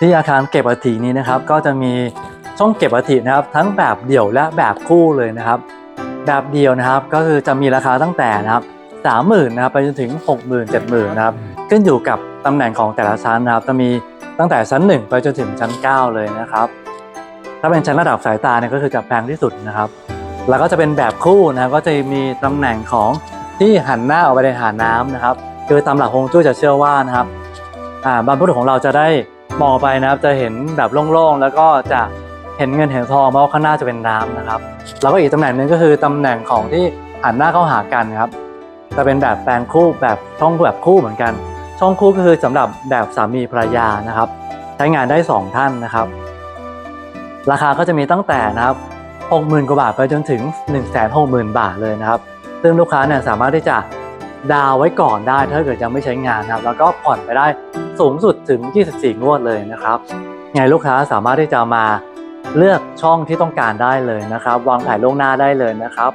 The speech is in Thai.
ที่อาคารเก็บอัฐินี้นะครับก็จะมีช่องเก็บอัฐินะครับ ทั้งแบบเดี่ยวและแบบคู่เลยนะครับ แบบเดี่ยวนะครับก็คือจะมีราคาตั้งแต่นะครับสามหมื่นนะครับไปจนถึงหกหมื่นเจ็ดหมื่นนะครับขึ้นอยู่กับตำแหน่งของแต่ละชั้นนะครับ จะมีตั้งแต่ชั้นหนึ่งไปจนถึงชั้นเก้าเลยนะครับ ถ้าเป็นชั้นระดับสายตาเนี่ยก็คือจะแพงที่สุดนะครับ แล้วก็จะเป็นแบบคู่นะครับก็จะมีตำแหน่งของที่หันหน้าออกไปในหาน้ำนะครับ คือตามหลักฮวงจุ้ยจะเชื่อว่านะครับอ่าบรรพบุรุษของเราจะได้ มองไปนะครับจะเห็นแบบโล่งๆ แล้วก็จะเห็นเงินเห็นทองเพราะว่าข้างหน้าจะเป็นน้ำนะครับ แล้วก็อีกตำแหน่งหนึ่งก็คือตำแหน่งของที่หันหน้าเข้าหากันครับ จะเป็นแบบแปลงคู่แบบช่องแบบคู่เหมือนกัน ช่องคู่ก็คือสำหรับแบบสามีภรรยานะครับ ใช้งานได้สองท่านนะครับ ราคาก็จะมีตั้งแต่นะครับ60,000กว่าบาทไปจนถึง 160,000 บาทเลยนะครับ ซึ่งลูกค้าเนี่ยสามารถที่จะดาวไว้ก่อนได้ถ้าเกิดยังไม่ใช้งานนะครับ แล้วก็ผ่อนไปได้ สูงสุดถึง 24 งวดเลยนะครับไงลูกค้าสามารถที่จะมาเลือกช่องที่ต้องการได้เลยนะครับ วางแผนล่วงหน้าได้เลยนะครับ